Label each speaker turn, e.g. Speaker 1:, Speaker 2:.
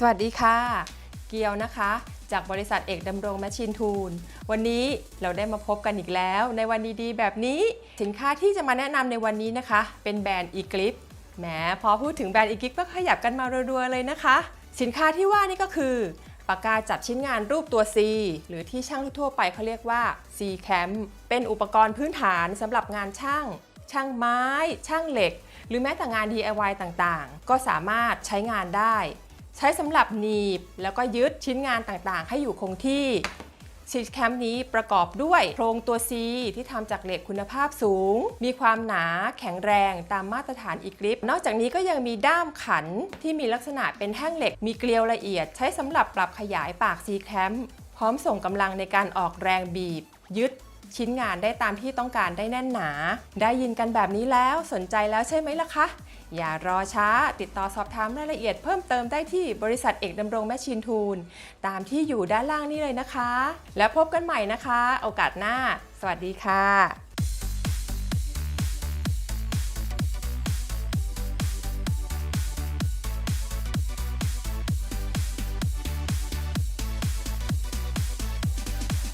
Speaker 1: สวัสดีค่ะ เกียวนะคะ จากบริษัทเอกดำรงแมชชีนทูล วันนี้เราได้มาพบกันอีกแล้ว ในวันดีๆ แบบนี้สินค้าที่จะมาแนะนำในวันนี้นะคะ เป็นแบรนด์ Eclipse แหมพอพูดถึงแบรนด์ Eclipse ก็ขยับกันมารัวๆเลยนะคะ สินค้าที่ว่านี่ก็คือปากกาจับชิ้นงานรูปตัว C หรือที่ช่างทั่วไปเขาเรียกว่า C Cam เป็นอุปกรณ์พื้นฐานสำหรับงานช่าง ช่างไม้ ช่างเหล็ก หรือแม้แต่งาน DIY ต่างๆ ก็สามารถใช้งานได้ ใช้สำหรับหนีบแล้วก็ยึดชิ้นงานต่างๆ ให้อยู่คงที่ซีแคมป์นี้ประกอบด้วยโครงตัว C ที่ทำจากเหล็กคุณภาพสูง มีความหนาแข็งแรงตามมาตรฐานอีกริป นอกจากนี้ก็ยังมีด้ามขันที่มีลักษณะเป็นแท่งเหล็ก มีเกลียวละเอียด ใช้สำหรับปรับขยายปาก C แคมพร้อมส่งกำลังในการออกแรงบีบ ยึด ชิ้นงานได้ตามที่ต้องการได้แน่นหนา ได้ยินกันแบบนี้แล้วสนใจแล้วใช่ไหมล่ะคะ อย่ารอช้าติดต่อสอบถามรายละเอียดเพิ่มเติมได้ที่บริษัทเอกดำรงแมชชีนทูล ตามที่อยู่ด้านล่างนี้เลยนะคะ แล้วพบกันใหม่นะคะ โอกาสหน้า สวัสดีค่ะ